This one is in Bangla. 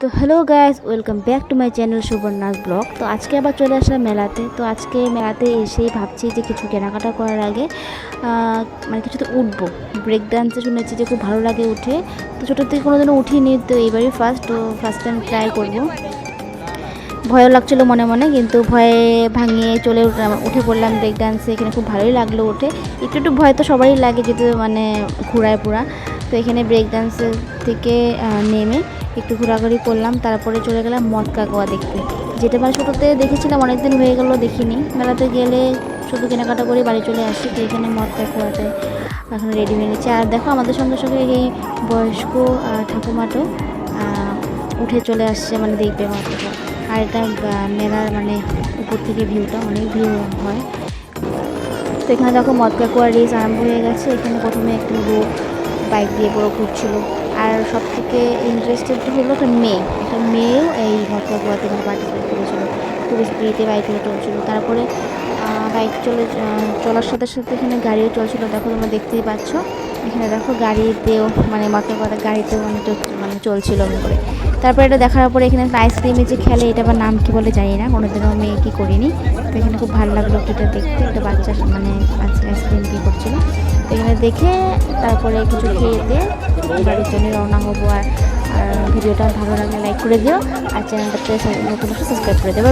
তো hello guys welcome back to my channel Suvarna's blog তো আজকে আবার চলে আসলাম মেলাতে। তো আজকে মেলাতে এসেই ভাবছি যে কিছু কেনাকাটা করার আগে মানে কিছুতে উঠবো। ব্রেক ডান্সে শুনেছি যে খুব ভালো লাগে উঠে। তো ছোটো থেকে কোনোদিনও উঠিনি, তো এবারই ফার্স্ট তো ফার্স্ট টাইম ট্রাই করব। ভয়ও লাগছিল মনে মনে, কিন্তু ভয়ে ভাঙিয়ে চলে উঠে পড়লাম ব্রেক ডান্সে এখানে খুব ভালোই লাগল উঠে। একটু একটু ভয় তো সবারই লাগে যেহেতু মানে ঘোরায় পুরা। তো এখানে ব্রেক ডান্সের থেকে নেমে একটু ঘোরাঘুরি করলাম, তারপরে চলে গেলাম মদ কাকোয়া দেখতে। যেটা মানে ছোটোতে দেখেছিলাম, অনেকদিন হয়ে গেলো দেখিনি। মেলাতে গেলে শুধু কেনাকাটা করে বাড়ি চলে আসি, তো এখানে মদ কাকোয়াতে এখন রেডি হয়ে নিচ্ছে আর দেখো, আমাদের সঙ্গে সঙ্গে এই বয়স্ক ঠাকুমাটো উঠে চলে আসছে মানে দেখবে কাকোয়া আর এটা মেলার মানে উপর থেকে ভিউটা অনেক ভিউ হয়। তো এখানে দেখো মদ কাকুয়ার রেস আরম্ভ হয়ে গেছে। এখানে প্রথমে একটা বাইক দিয়ে পুরো ঘুরছিল। আর সব থেকে ইন্টারেস্টেড হলো একটা মেয়ে। একটা মেয়েও এই কাকুয়াতে এখানে পার্টিসিপেট করেছিল। খুব স্পিডে বাইকগুলো চলছিল। তারপরে বাইক চলে চলার সাথে সাথে এখানে গাড়িও চলছিল। দেখো, তোমরা দেখতেই পাচ্ছ। এখানে দেখো, গাড়িতেও মানে মদ কাকুয়াতে গাড়িতেও মানে মানে চলছিল এমন করে। তারপরে এটা দেখার পরে এখানে আইসক্রিমে যে খেলে, এটা আবার নাম কি বলে জানি না। কোনোদিনও মেয়ে কি করিনি। তো এখানে খুব ভালো লাগল এটা দেখতে। একটা বাচ্চা মানে আইসক্রিম কি করছিল। তো এখানে দেখে তারপরে কিছু খেয়ে দিয়ে বাড়ির জন্য রওনা হব আর ভিডিওটা ভালো লাগলে লাইক করে দিও। আর চ্যানেলটাতে নতুন সাবস্ক্রাইব করে দেবে